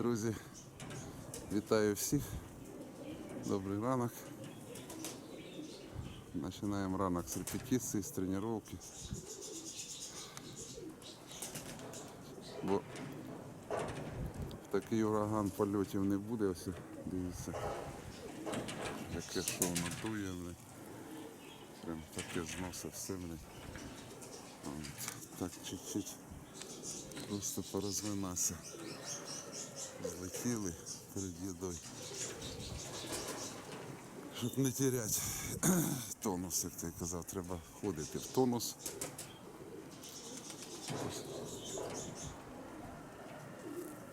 Друзі, вітаю всіх. Добрий ранок. Починаємо ранок з репетиції, з тренування. Бо такий ураган польотів не буде, ось дивіться. Яке що дує. Прям таке зносить все. Так чуть-чуть просто порозминався. Злетіли перед їдою. Щоб не теряти тонус, як ти казав, треба входити в тонус.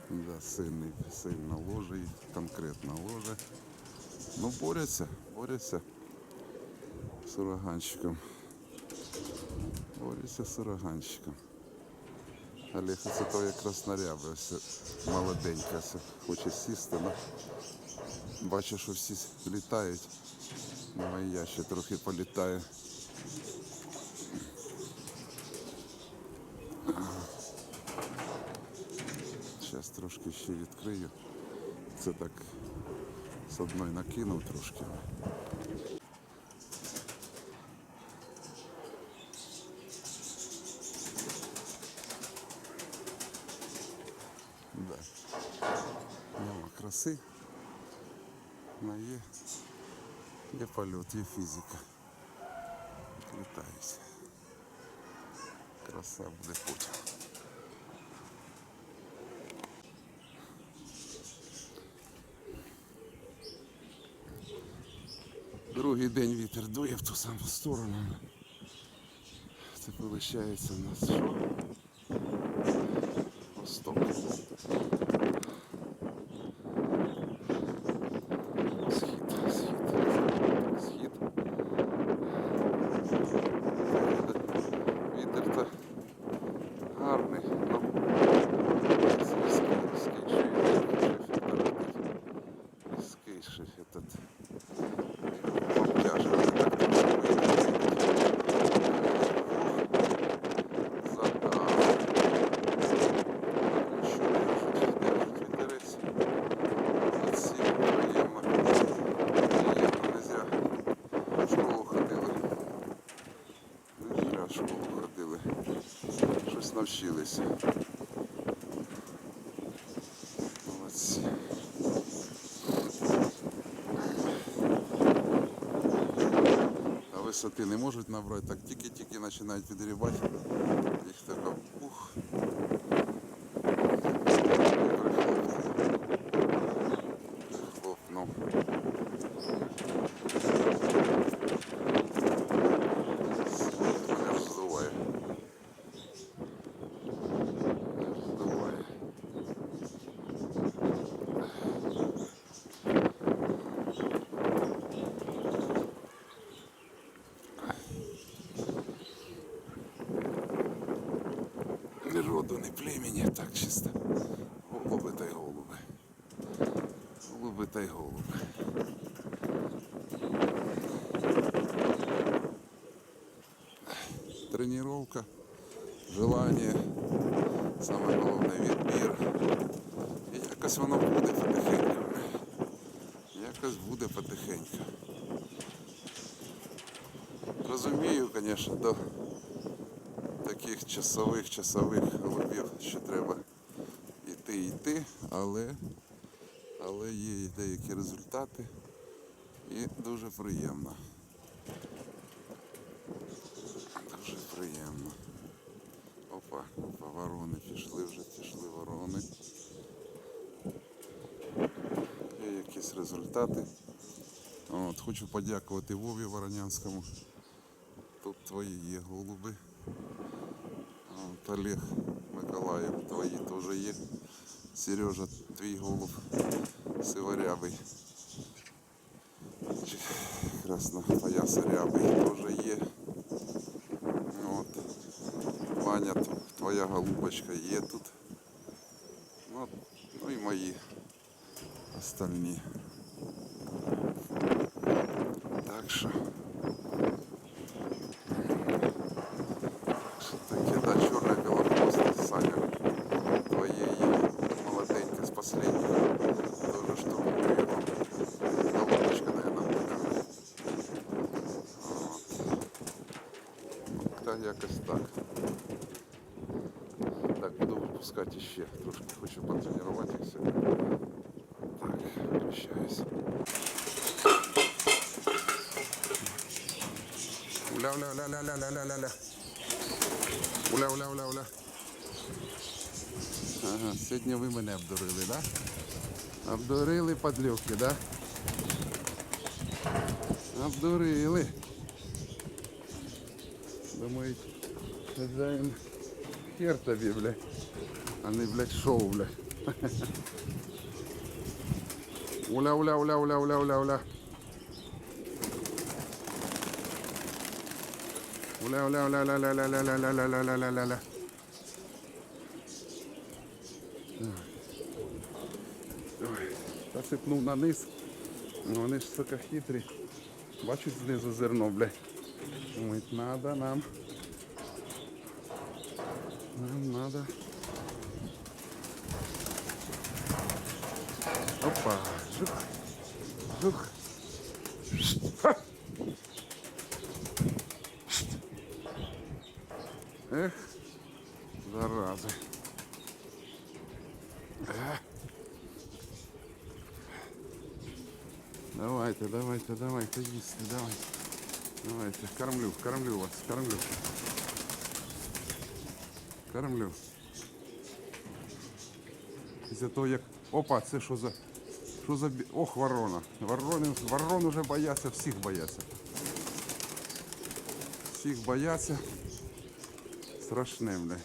Да, сильний, сильно ложе, конкретно ложе. Ну, борються, борються з ураганщиком. Борються з ураганщиком. Олег це то якраз наряби, ось молоденька, хоче сісти, но бачу, що всі літають. Ну я ще трохи політаю. Зараз трошки ще відкрию. Це так з одної накинув трошки. Да. Нема краси. Но є, є польот, є фізика. Літають. Краса буде потім. Другий день вітер дує в ту саму сторону. Це виходить у нас що? Восток. навчилися. Молодці. А висоти не можуть набрати, так тільки-тільки починають підрібати. Їх така ух. Ні роду, ні племені, так чисто. Голуби та й голуби. Голуби та й голуби. Тренировка, желание, саме головне відбір. І якось воно буде потихеньку. Якось буде потихеньку. Розумію, звісно, до таких часових часових голубів, що треба йти йти, але, але є і деякі результати і дуже приємно. Дуже приємно. Опа, опа, ворони пішли вже, пішли ворони. Є якісь результати. От, хочу подякувати Вові Воронянському. Тут твої є голуби. От Олег Миколаїв, твої теж є. Сережа, твій голуб сиворябий. Чи- Красно поясорябий теж є. От. Ваня, т- твоя голубочка є тут. Ну, ну і мої остальні. Так що. Що якось так. Так, буду випускати ще, трошки хочу потренувати їх. Так, виключаюся. Уля-уля-уля-ля-ля-ля-ля-ля. Уля-уля-уля-уля. Ага, сьогодні ви мене обдурили. Да? Обдурили падлюки. Да? Обдурили. Думають, хазяїн хер тобі, бля. А не, блядь, шоу, бля. Уля, уля, уля, уля, уля, уля, уля. Уля, уля, уля, уля, уля, уля, уля, уля, уля, уля, уля, уля, уля. Ой, Засипнув на низ. Ну, вони ж, сука, хитрі. Бачать знизу зерно, блядь. Мыть надо нам. Нам надо. Опа, жух, жух. Эх, заразы. Давай-то, давай-то, давай-то, Давайте, кормлю, кормлю вас, кормлю. Кормлю. Після того, як... Опа, це що за... Що за... Ох, ворона. Ворони, ворон уже бояться, всіх бояться. Всіх бояться. Страшне, бля.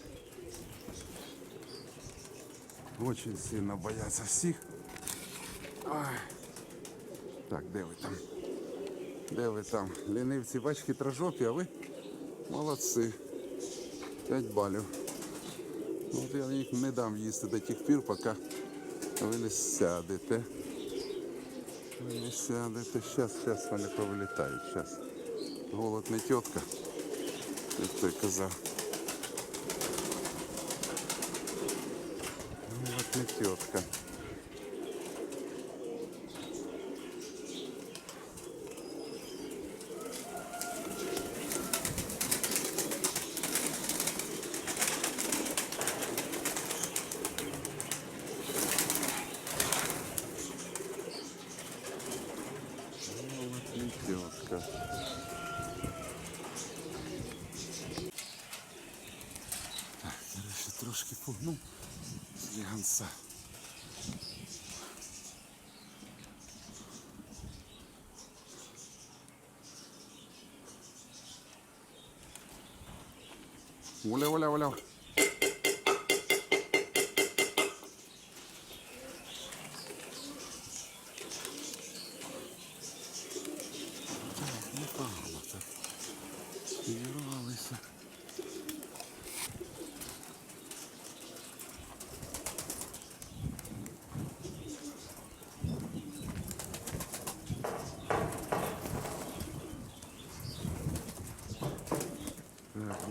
Очень сильно бояться всіх. Ай. Так, де ви там? Де ви там? Лінивці, бач, хитрожопі, а ви молодці. 5 балів. Ну, От я їх не дам їсти до тих пір, поки ви не сядете. Ви не сядете. Щас, щас вони повилітають. Щас. Голод не тітка, як той казав. Голод не тітка. 我来我来我来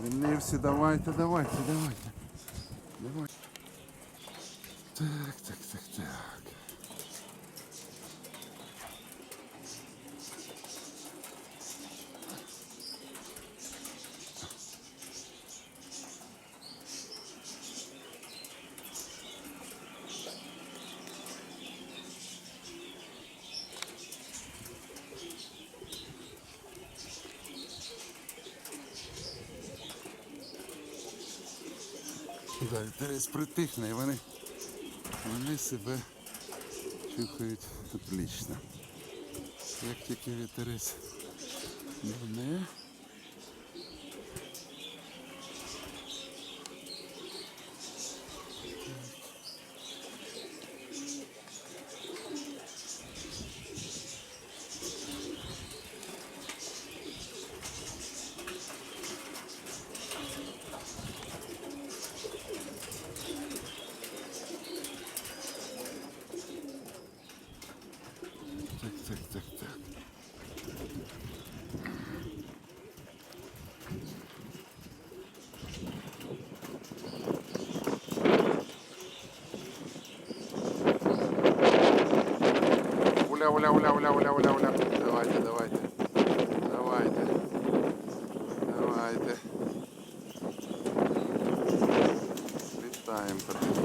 лінивці, давайте, давайте, давайте. Так, так, так, так. Да, Десь притихне і вони, вони себе чухають отлично. Як тільки вітерець дурне. уля, уля, уля, уля, уля, уля, уля. Давайте, давайте. Давайте. Давайте. Літаємо.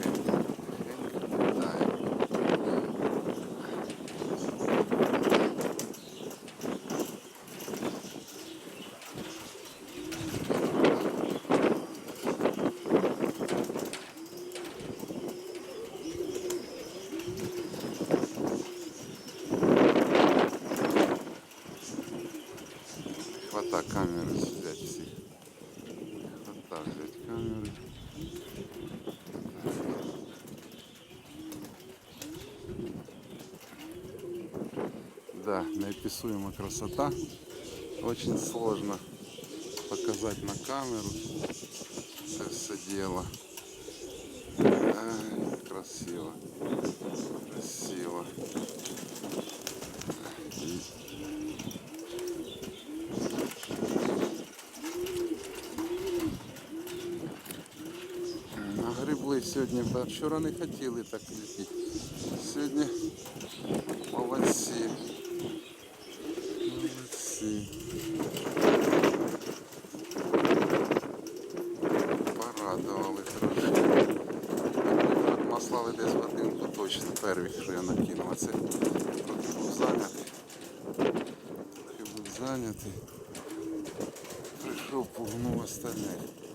Хвата камеры взять все. Хвата взять камеры. Да, неописуемая красота. Очень сложно показать на камеру это все дело. Ай, красиво. Красиво. Сьогодні, та вчора не хотіли так летіти. Сьогодні молодці. Молодці. Порадували. От Маслали десь годинку точно первих, що я накинув. А це був зайнятий. Був зайнятий. Прийшов, пугнув остальних.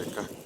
paikka.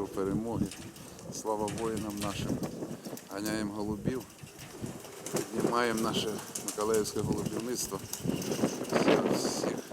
Миру, перемоги. Слава воїнам нашим. Ганяємо голубів. Піднімаємо наше Миколаївське голубівництво. Всіх